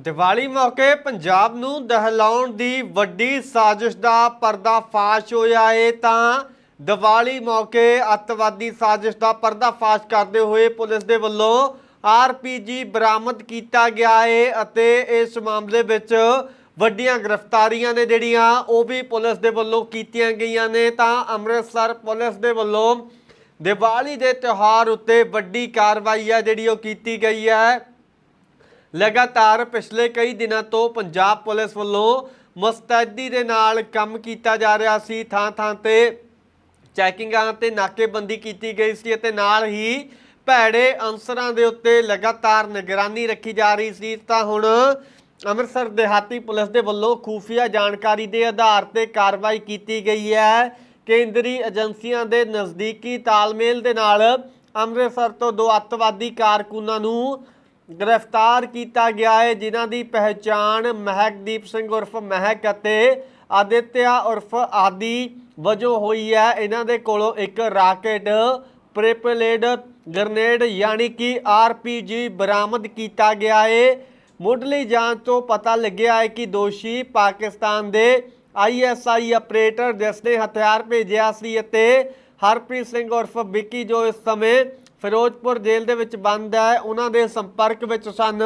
ਦੀਵਾਲੀ ਮੌਕੇ ਪੰਜਾਬ ਨੂੰ ਦਹਿਲਾਉਣ ਦੀ ਵੱਡੀ ਸਾਜ਼ਿਸ਼ ਦਾ ਪਰਦਾਫਾਸ਼ ਹੋਇਆ ਏ ਤਾਂ ਦੀਵਾਲੀ ਮੌਕੇ ਅੱਤਵਾਦੀ ਸਾਜ਼ਿਸ਼ ਦਾ ਪਰਦਾਫਾਸ਼ ਕਰਦੇ ਹੋਏ ਪੁਲਿਸ ਦੇ ਵੱਲੋਂ ਆਰਪੀਜੀ ਬਰਾਮਦ ਕੀਤਾ ਗਿਆ ਏ ਅਤੇ ਇਸ ਮਾਮਲੇ ਵਿੱਚ ਵੱਡੀਆਂ ਗ੍ਰਿਫਤਾਰੀਆਂ ਨੇ ਜਿਹੜੀਆਂ ਉਹ ਵੀ ਪੁਲਿਸ ਦੇ ਵੱਲੋਂ ਕੀਤੀਆਂ ਗਈਆਂ ਨੇ ਤਾਂ ਅੰਮ੍ਰਿਤਸਰ ਪੁਲਿਸ ਦੇ ਵੱਲੋਂ ਦੀਵਾਲੀ ਦੇ ਤਿਉਹਾਰ ਉੱਤੇ ਵੱਡੀ ਕਾਰਵਾਈ ਹੈ ਜਿਹੜੀ ਉਹ ਕੀਤੀ ਗਈ ਹੈ। ਲਗਾਤਾਰ ਪਿਛਲੇ ਕਈ ਦਿਨਾਂ ਤੋਂ ਪੰਜਾਬ ਪੁਲਿਸ ਵੱਲੋਂ ਮੁਸਤੈਦੀ ਦੇ ਨਾਲ ਕੰਮ ਕੀਤਾ ਜਾ ਰਿਹਾ ਸੀ। ਥਾਂ ਥਾਂ ਤੇ ਚੈਕਿੰਗਾਂ ਤੇ ਨਾਕੇਬੰਦੀ ਕੀਤੀ ਗਈ ਸੀ ਅਤੇ ਨਾਲ ਹੀ ਭੈੜੇ ਅਨਸਰਾਂ ਦੇ ਉੱਤੇ ਲਗਾਤਾਰ ਨਿਗਰਾਨੀ ਰੱਖੀ ਜਾ ਰਹੀ ਸੀ। ਤਾਂ ਹੁਣ ਅੰਮ੍ਰਿਤਸਰ ਦੇਹਾਤੀ ਪੁਲਿਸ ਦੇ ਵੱਲੋਂ ਖੂਫੀਆ ਜਾਣਕਾਰੀ ਦੇ ਆਧਾਰ ਤੇ ਕਾਰਵਾਈ ਕੀਤੀ ਗਈ ਹੈ। ਕੇਂਦਰੀ ਏਜੰਸੀਆਂ ਦੇ ਨਜ਼ਦੀਕੀ ਤਾਲਮੇਲ ਦੇ ਨਾਲ ਅੰਮ੍ਰਿਤਸਰ ਤੋਂ ਦੋ ਅੱਤਵਾਦੀ ਕਾਰਕੁਨਾਂ ਨੂੰ ਗ੍ਰਿਫਤਾਰ ਕੀਤਾ ਗਿਆ ਹੈ, ਜਿਨ੍ਹਾਂ ਦੀ ਪਹਿਚਾਣ ਮਹਿਕਦੀਪ ਸਿੰਘ ਉਰਫ ਮਹਿਕ ਅਤੇ ਆਦਿਤਿਆ ਉਰਫ ਆਦੀ ਵਜੋਂ ਹੋਈ ਹੈ। ਇਹਨਾਂ ਦੇ ਕੋਲੋਂ ਇੱਕ ਰਾਕੇਟ, ਪ੍ਰਿਪਲੇਡ ਗ੍ਰਨੇਡ ਯਾਨੀ ਕਿ ਆਰਪੀਜੀ ਬਰਾਮਦ ਕੀਤਾ ਗਿਆ ਹੈ। ਮੁੱਢਲੀ ਜਾਂਚ ਤੋਂ ਪਤਾ ਲੱਗਿਆ ਹੈ ਕਿ ਦੋਸ਼ੀ ਪਾਕਿਸਤਾਨ ਦੇ ਆਈਐਸਆਈ ਆਪਰੇਟਰ ਜਿਸ ਨੇ ਹਥਿਆਰ ਭੇਜਿਆ ਸੀ ਅਤੇ ਹਰਪ੍ਰੀਤ ਸਿੰਘ ਉਰਫ ਵਿੱਕੀ ਜੋ ਇਸ ਸਮੇਂ ਫਿਰੋਜ਼ਪੁਰ ਜੇਲ੍ਹ ਦੇ ਵਿੱਚ ਬੰਦ ਹੈ। ਉਹਨਾਂ ਦੇ ਸੰਪਰਕ ਵਿੱਚ ਸਨ।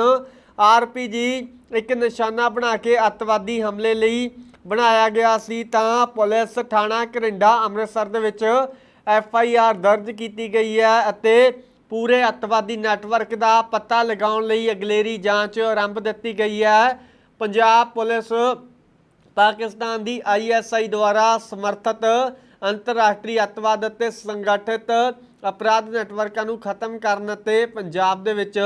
ਆਰਪੀਜੀ ਇੱਕ ਨਿਸ਼ਾਨਾ ਬਣਾ ਕੇ ਅੱਤਵਾਦੀ ਹਮਲੇ ਲਈ ਬਣਾਇਆ ਗਿਆ ਸੀ। ਤਾਂ ਪੁਲਿਸ ਥਾਣਾ ਘਰਿੰਡਾ, ਅੰਮ੍ਰਿਤਸਰ ਦੇ ਵਿੱਚ ਐਫ ਆਈ ਆਰ ਦਰਜ ਕੀਤੀ ਗਈ ਹੈ ਅਤੇ ਪੂਰੇ ਅੱਤਵਾਦੀ ਨੈਟਵਰਕ ਦਾ ਪਤਾ ਲਗਾਉਣ ਲਈ ਅਗਲੇਰੀ ਜਾਂਚ ਆਰੰਭ ਦਿੱਤੀ ਗਈ ਹੈ। ਪੰਜਾਬ ਪੁਲਿਸ ਪਾਕਿਸਤਾਨ ਦੀ ਆਈਐਸਆਈ ਦੁਆਰਾ ਸਮਰਥਿਤ ਅੰਤਰਰਾਸ਼ਟਰੀ ਅੱਤਵਾਦ ਅਤੇ ਸੰਗਠਿਤ ਅਪਰਾਧ ਨੈਟਵਰਕਾਂ ਨੂੰ ਖਤਮ ਕਰਨ ਅਤੇ ਪੰਜਾਬ ਦੇ ਵਿੱਚ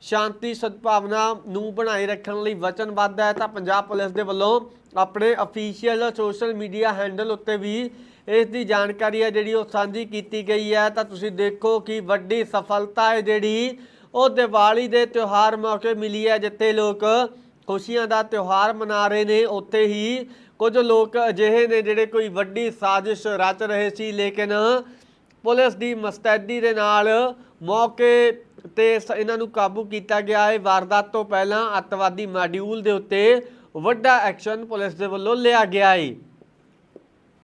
ਸ਼ਾਂਤੀ ਸਦਭਾਵਨਾ ਨੂੰ ਬਣਾਈ ਰੱਖਣ ਲਈ ਵਚਨਬੱਧ ਹੈ, ਤਾਂ ਪੰਜਾਬ ਪੁਲਿਸ ਦੇ ਵੱਲੋਂ ਆਪਣੇ ਅਫੀਸ਼ੀਅਲ ਸੋਸ਼ਲ ਮੀਡੀਆ ਹੈਂਡਲ ਉੱਤੇ ਵੀ ਇਸ ਦੀ ਜਾਣਕਾਰੀ ਹੈ, ਜਿਹੜੀ ਉਹ ਸਾਂਝੀ ਕੀਤੀ ਗਈ ਹੈ। ਤਾਂ ਤੁਸੀਂ ਦੇਖੋ ਕਿ ਵੱਡੀ ਸਫਲਤਾ ਹੈ ਜਿਹੜੀ ਉਹ ਦੀਵਾਲੀ ਦੇ ਤਿਉਹਾਰ ਮੌਕੇ ਮਿਲੀ ਹੈ, ਜਿੱਥੇ ਲੋਕ ਖੁਸ਼ੀਆਂ ਦਾ ਤਿਉਹਾਰ ਮਨਾ ਰਹੇ ਨੇ। ਉੱਥੇ ਹੀ ਕੁਝ ਲੋਕ ਅਜਿਹੇ ਨੇ ਜਿਹੜੇ ਕੋਈ ਵੱਡੀ ਸਾਜ਼ਿਸ਼ ਰਚ ਰਹੇ ਸੀ, ਲੇਕਿਨ ਪੁਲਿਸ ਦੀ ਮਸਤੈਦੀ ਦੇ ਨਾਲ ਮੌਕੇ ਤੇ ਸ- ਇਹਨਾਂ ਨੂੰ ਕਾਬੂ ਕੀਤਾ ਗਿਆ ਹੈ। ਵਾਰਦਾਤ ਤੋਂ ਪਹਿਲਾਂ ਅੱਤਵਾਦੀ ਮਾਡਿਊਲ ਦੇ ਉੱਤੇ ਵੱਡਾ ਐਕਸ਼ਨ ਪੁਲਿਸ ਦੇ ਵੱਲੋਂ ਲਿਆ ਗਿਆ ਹੈ।